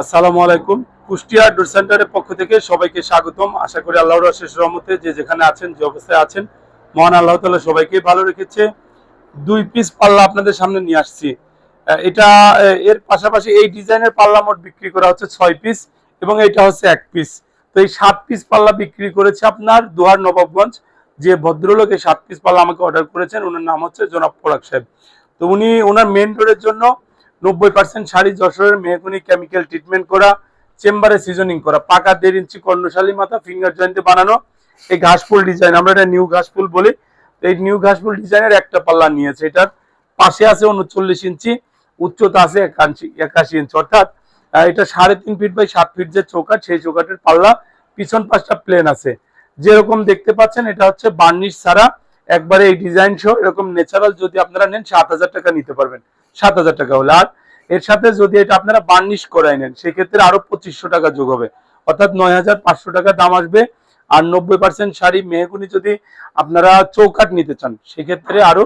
আসসালামু আলাইকুম। কুষ্টিয়া ডোর সেন্টারের পক্ষ থেকে সবাইকে স্বাগতম। আশা করি আল্লাহর অশেষ রহমতে যে যেখানে আছেন, যে অবস্থায় আছেন, মহান আল্লাহ তালা সবাইকে ভালো রেখেছে। দুই পিস পাল্লা আপনাদের সামনে নিয়ে আসছি। এটা এর পাশাপাশি এই ডিজাইনের পাল্লা মোট বিক্রি করা হচ্ছে ছয় পিস এবং এটা হচ্ছে এক পিস তো এই সাত পিস পাল্লা বিক্রি করেছে আপনার দুহার নবাবগঞ্জ। যে ভদ্রলোক এই সাত পিস পাল্লা আমাকে অর্ডার করেছেন, ওনার নাম হচ্ছে জনাব পরাগ সাহেব। তো উনি, ওনার মেন ডোরের জন্য নব্বই পার্সেন্ট শাড়ি যশোরের মেহগুনি কেমিক্যাল ট্রিটমেন্ট করা, চেম্বারে সিজনিং করা, পাকা দেড় ইঞ্চি কর্ণশালী মাথা ফিঙ্গার জয়েন্টে বানানো। এই ঘাসফুল ডিজাইন আমরা এটা নিউ ঘাসফুল বলি। এই নিউ ঘাসফুল ডিজাইনের একটা পাল্লা নিয়েছে এটার পাশে আছে উনচল্লিশ ইঞ্চি, উচ্চতা আছে একাশি একাশি ইঞ্চি। অর্থাৎ এটা সাড়ে তিন ফিট বাই সাত ফিট যে চৌকাট সেই চৌকাটের পাল্লা, পিছন পাশটা প্লেন আছে। যেরকম দেখতে পাচ্ছেন, এটা হচ্ছে বার্নিশ ছাড়া। একবারে এই ডিজাইন সহ এরকম ন্যাচারাল যদি আপনারা নেন, সাত হাজার টাকা নিতে পারবেন। সাত হাজার টাকা হলে। আর এর সাথে যদি এটা আপনারা বার্নিশ করাই নেন, সেক্ষেত্রে আরও পঁচিশশো টাকা যোগ হবে। অর্থাৎ নয় হাজার পাঁচশো টাকা দাম আসবে। আর নব্বই পার্সেন্ট শাড়ি, মেহগুনি যদি আপনারা চৌকাট নিতে চান, সেক্ষেত্রে আরও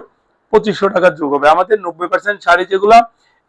পঁচিশশো টাকা যোগ হবে। আমাদের নব্বই পার্সেন্ট শাড়ি যেগুলো,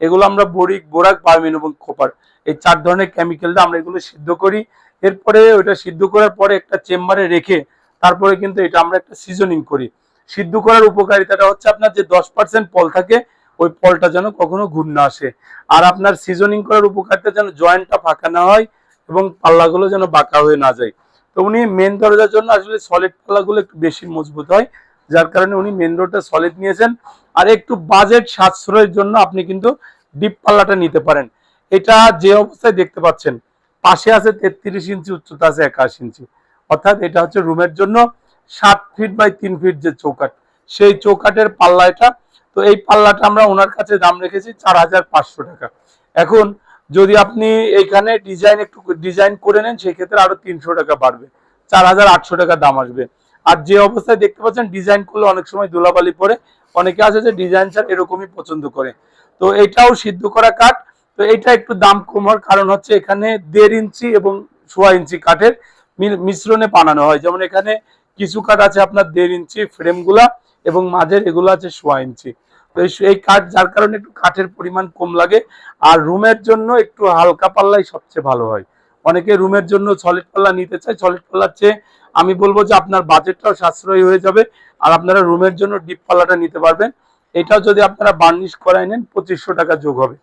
এগুলো আমরা বরিক, বোরাক, বার্মিন এবং খোপার। এই চার ধরনের কেমিক্যাল আমরা এগুলো সিদ্ধ করি। এরপরে ওইটা সিদ্ধ করার পরে একটা চেম্বারে রেখে তারপরে কিন্তু এটা আমরা একটা সিজনিং করি। সিদ্ধ করার উপকারিতাটা হচ্ছে আপনার যে দশ পার্সেন্ট পল থাকে ওই পলটা যেন কখনো ঘুর না আসে। আর আপনার সিজনিং করার উপকারিতা যেন জয়েন্টটা ফাঁকা না হয় এবং পাল্লাগুলো যেন বাঁকা হয়ে না যায়। তো উনি মেন দরজার জন্য আসলে সলিড পাল্লাগুলো একটু বেশি মজবুত হয়, যার কারণে উনি মেন রোডটা সলিড নিয়েছেন। আর একটু বাজেট সাশ্রয়ের জন্য আপনি কিন্তু ডিপ পাল্লাটা নিতে পারেন। এটা যে অবস্থায় দেখতে পাচ্ছেন, পাশে আছে তেত্রিশ ইঞ্চি, উচ্চতা আছে একাশ ইঞ্চি। অর্থাৎ এটা হচ্ছে রুমের জন্য সাত ফিট বাই তিন ফিট যে চৌকাট সেই চৌকাটের পাল্লা এটা তো এই পাল্লাটা আমরা ওনার কাছে দাম রেখেছি চার হাজার পাঁচশো টাকা। এখন যদি আপনি এইখানে ডিজাইন একটু ডিজাইন করে নেন, সেক্ষেত্রে আরও তিনশো টাকা বাড়বে, চার হাজার আটশো টাকা দাম আসবে। আর যে অবস্থায় দেখতে পাচ্ছেন ডিজাইন করলে অনেক সময় ধুলাবালি পরে অনেকে আছে যে ডিজাইন স্যার এরকমই পছন্দ করে। তো এটাও সিদ্ধ করা কাঠ। তো এটা একটু দাম কম হওয়ার কারণ হচ্ছে এখানে দেড় ইঞ্চি এবং সোয়া ইঞ্চি কাঠের মিশ্রণে বানানো হয়। যেমন এখানে কিছু কাঠ আছে আপনার দেড় ইঞ্চি ফ্রেমগুলা এবং মাঝের এগুলো আছে সোয়া ইঞ্চি। তো এই- কাঠ, যার কারণে একটু কাঠের পরিমাণ কম লাগে। আর রুমের জন্য একটু হালকা পাল্লাই সবচেয়ে ভালো হয়। অনেকে রুমের জন্য সলিড পাল্লা নিতে চায়। সলিড পাল্লার চেয়ে আমি বলব যে আপনার বাজেটটাও সাশ্রয়ী হয়ে যাবে। আর আপনারা রুমের জন্য ডিপ পাল্লাটা নিতে পারবেন। এটাও যদি আপনারা বার্নিশ করাই নেন, পঁচিশশো টাকা যোগ হবে।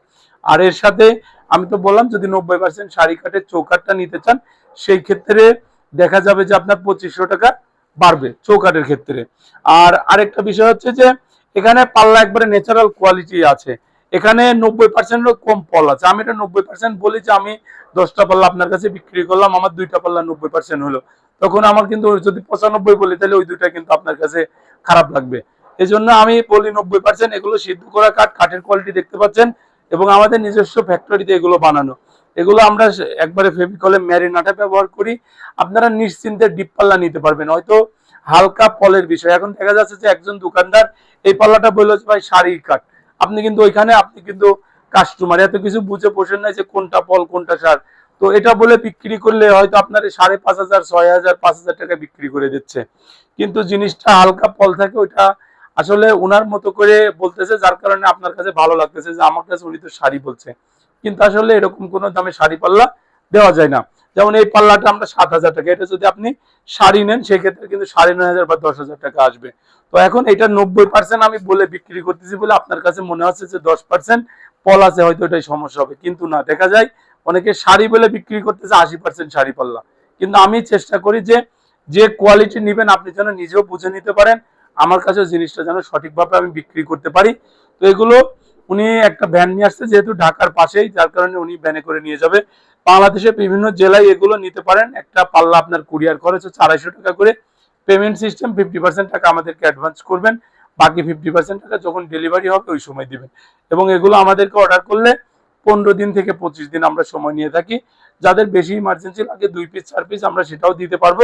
আর এর সাথে আমি তো বললাম, যদি নব্বই পার্সেন্ট শাড়ি কাঠের চৌকাটটা নিতে চান, সেই ক্ষেত্রে দেখা যাবে যে আপনার পঁচিশশো টাকা বাড়বে চৌকাটের ক্ষেত্রে। আর আরেকটা বিষয় হচ্ছে যে এখানে পাল্লা একবারে ন্যাচারাল কোয়ালিটি আছে। এখানে নব্বই পার্সেন্টেরও কম পল আছে। আমি এটা নব্বই পার্সেন্ট বলি যে আমি দশটা পাল্লা আপনার কাছে বিক্রি করলাম, আমার দুইটা পাল্লা নব্বই পার্সেন্ট হলো। তখন আমার কিন্তু যদি পঁচানব্বই বলি, তাহলে ওই দুইটা কিন্তু আপনার কাছে খারাপ লাগবে। এই জন্য আমি বলি নব্বই পার্সেন্ট এগুলো সিদ্ধ করা কাঠ, কাঠের কোয়ালিটি দেখতে পাচ্ছেন, এবং আমাদের নিজস্ব ফ্যাক্টরিতে এগুলো বানানো। এগুলো আমরা একবারে ফেভিকলে ম্যারিনাটা ব্যবহার করি। আপনারা নিশ্চিন্তে ডিপ পাল্লা নিতে পারবেন। হয়তো হালকা ফলের বিষয়। এখন দেখা যাচ্ছে যে একজন দোকানদার এই পাল্লাটা বলল যে, ভাই, শাড়ির কাঠ। আপনি কিন্তু ওইখানে, আপনি কিন্তু কাস্টমার এত কিছু বুঝে বসেন নাই যে কোনটা ফল, কোনটা সার। তো এটা বলে বিক্রি করলে হয়তো আপনার সাড়ে পাঁচ হাজার, ছয় হাজার, পাঁচ হাজার টাকা বিক্রি করে দিচ্ছে। কিন্তু জিনিসটা হালকা ফল থাকে, ওইটা আসলে ওনার মতো করে বলতেছে, যার কারণে আপনার কাছে ভালো লাগতেছে যে, আমার কাছে উনি তো শাড়ি বলছে। কিন্তু আসলে এরকম কোনো দামে শাড়ি পাল্লা দেওয়া যায় না। যেমন এই পাল্লাটা আমরা সাত হাজার টাকা, এটা যদি আপনি শাড়ি নেন, সেক্ষেত্রে কিন্তু সাড়ে নয় হাজার বা দশ হাজার টাকা আসবে। তো এখন এটা নব্বই পার্সেন্ট আমি বলে বিক্রি করতেছি বলে আপনার কাছে মনে হচ্ছে যে দশ পার্সেন্ট পল আছে, হয়তো এটাই সমস্যা হবে। কিন্তু না, দেখা যায় অনেকে শাড়ি বলে বিক্রি করতেছে আশি পার্সেন্ট শাড়ি পাল্লা। কিন্তু আমি চেষ্টা করি যে যে কোয়ালিটি নেবেন, আপনি যেন নিজেও বুঝে নিতে পারেন, আমার কাছে জিনিসটা যেন সঠিকভাবে আমি বিক্রি করতে পারি। তো এগুলো উনি একটা ভ্যান নিয়ে আসছে যেহেতু ঢাকার পাশেই, যার কারণে উনি ভ্যানে করে নিয়ে যাবে। বাংলাদেশের বিভিন্ন জেলায় এগুলো নিতে পারেন। একটা পাল্লা আপনার কুরিয়ার খরচ হচ্ছে আড়াইশো টাকা করে। পেমেন্ট সিস্টেম ফিফটি পার্সেন্ট টাকা আমাদেরকে অ্যাডভান্স করবেন। বাকি ফিফটি পার্সেন্ট টাকা যখন ডেলিভারি হবে, ওই সময় দিবেন। এবং এগুলো আমাদেরকে অর্ডার করলে পনেরো দিন থেকে পঁচিশ দিন আমরা সময় নিয়ে থাকি। যাদের বেশি ইমার্জেন্সি লাগে, দুই পিস চার পিস আমরা সেটাও দিতে পারব।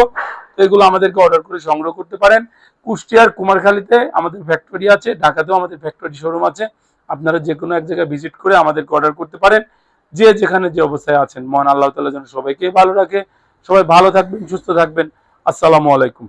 তো এগুলো আমাদেরকে অর্ডার করে সংগ্রহ করতে পারেন। কুষ্টিয়ার কুমারখালীতে আমাদের ফ্যাক্টরি আছে, ঢাকাতেও আমাদের ফ্যাক্টরি শোরুম আছে। আপনারা যে কোনো এক জায়গায় ভিজিট করে আমাদেরকে অর্ডার করতে পারেন। যে যেখানে যে অবস্থায় আছেন। মহান আল্লাহ তালা যেন সবাইকে ভালো রাখে। সবাই ভালো থাকবেন, সুস্থ থাকবেন। আসসালামু আলাইকুম।